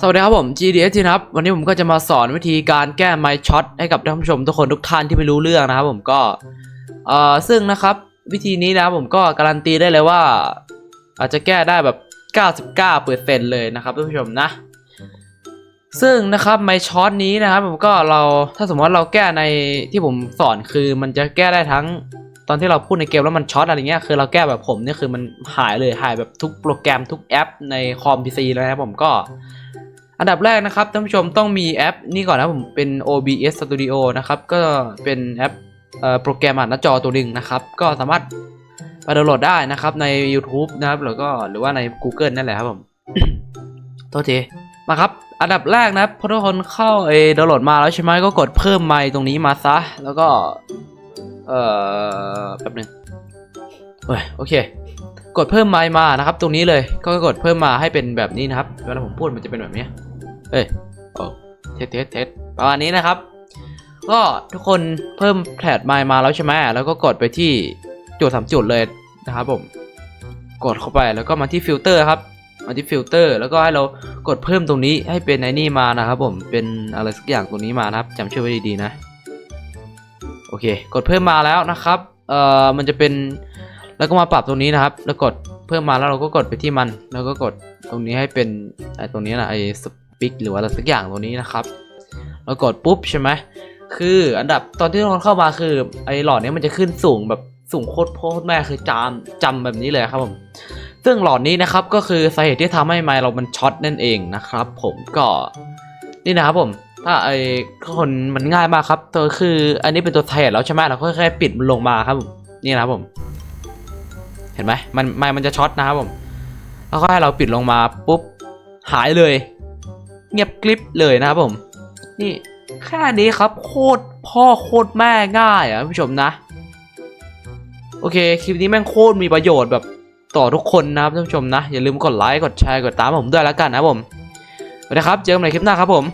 สวัสดีครับผม GDS นะครับ วันนี้ผมก็จะมาสอนวิธีการแก้ไมช็อตให้กับท่านผู้ชมทุกคนทุกท่านที่ไม่รู้เรื่องนะครับผมก็เอ่อซึ่งนะครับวิธีนี้นะครับผมก็การันตีได้เลยว่า อาจจะแก้ได้แบบ 99%เเลยนะครับท่านผู้ชมนะ ซึ่งนะครับไมช็อตนี้นะครับผมก็เราถ้าสมมติเราแก้ในที่ผมสอนคือมันจะแก้ได้ทั้ง ตอนที่เราพูดในเกมแล้วมันช็อตอะไรเงี้ยคือเราแก้แบบผมเนี่ยคือมันหายเลยหายแบบทุกโปรแกรมทุกแอปในคอมพีซีเลยนะครับผมก็อันดับแรกนะครับท่านผู้ชมต้องมีแอปนี่ก่อนนะผมเป็น OBS Studio นะครับก็เป็นแอปโปรแกรมอ่านหน้าจอตัวหนึ่งนะครับ ก็สามารถไปดาวน์โหลดได้นะครับใน YouTube นะครับแล้วก็หรือว่าใน Google นั่นแหละครับผมโทษทีมาครับ อันดับแรกนะพอทุกคนเข้าไอ้ดาวน์โหลดมาแล้วใช่ไหมก็กดเพิ่มไมค์ตรงนี้มาซะ แล้วก็ เอ่อแป๊บหนึงเอ้ยโอเค กดเพิ่มไมค์มานะครับ ตรงนี้เลยก็กดเพิ่มมาให้เป็นแบบนี้นะครับเวลาผมพูดมันจะเป็นแบบนี้เอ้ยโอ้เทสเทสเทสประมาณนี้นะครับ ก็ทุกคนเพิ่มแพลตไมค์มาแล้วใช่ไหมแล้วก็กดไปที่จุดสามจุดเลยนะครับผมกดเข้าไปแล้วก็มาที่ฟิลเตอร์ครับมาที่ฟิลเตอร์แล้วก็ให้เรากดเพิ่มตรงนี้ให้เป็นไอ้นี่มานะครับผมเป็นอะไรสักอย่างตรงนี้มานะครับจำชื่อไว้ดีๆนะ โอเค กดเพิ่มมาแล้วนะครับเอ่อมันจะเป็นแล้วก็มาปรับตรงนี้นะครับ แล้วกดเพิ่มมาแล้วเราก็กดไปที่มัน แล้วก็กดตรงนี้ให้เป็นไอ้ตรงนี้นะไอ้สปิกหรือว่าอะไรสักอย่างตรงนี้นะครับแล้วกดปุ๊บใช่ไหมคืออันดับตอนที่เราเข้ามาคือไอ้หลอดนี้มันจะขึ้นสูงแบบสูงโคตรโคตรแม่คือจามจำแบบนี้เลยครับผมซึ่งหลอดนี้นะครับก็คือสาเหตุที่ทำให้ไมเรามันช็อตนั่นเองนะครับ ผมก็นี่นะครับผม ถ้าไอคนมันง่ายมากครับตัวคือ อันนี้เป็นตัวเทรดแล้วใช่ไหมเราก็แค่ปิดมันลงมาครับผมนี่นะครับผม เห็นไหมมันไมค์มันจะช็อตนะครับผมแล้วก็ให้เราปิดลงมาปุ๊บหายเลย เงียบกริบเลยนะครับผม นี่แค่นี้ครับ โคตรพ่อโคตรแม่ง่ายอะผู้ชมนะ โอเคคลิปนี้แม่งโคตรมีประโยชน์แบบต่อทุกคนนะครับท่านผู้ชมนะ อย่าลืมกดไลค์กดแชร์กดตามผมด้วยแล้วกันนะครับผมสวัสดีครับ เจอกันใหม่คลิปหน้าครับผม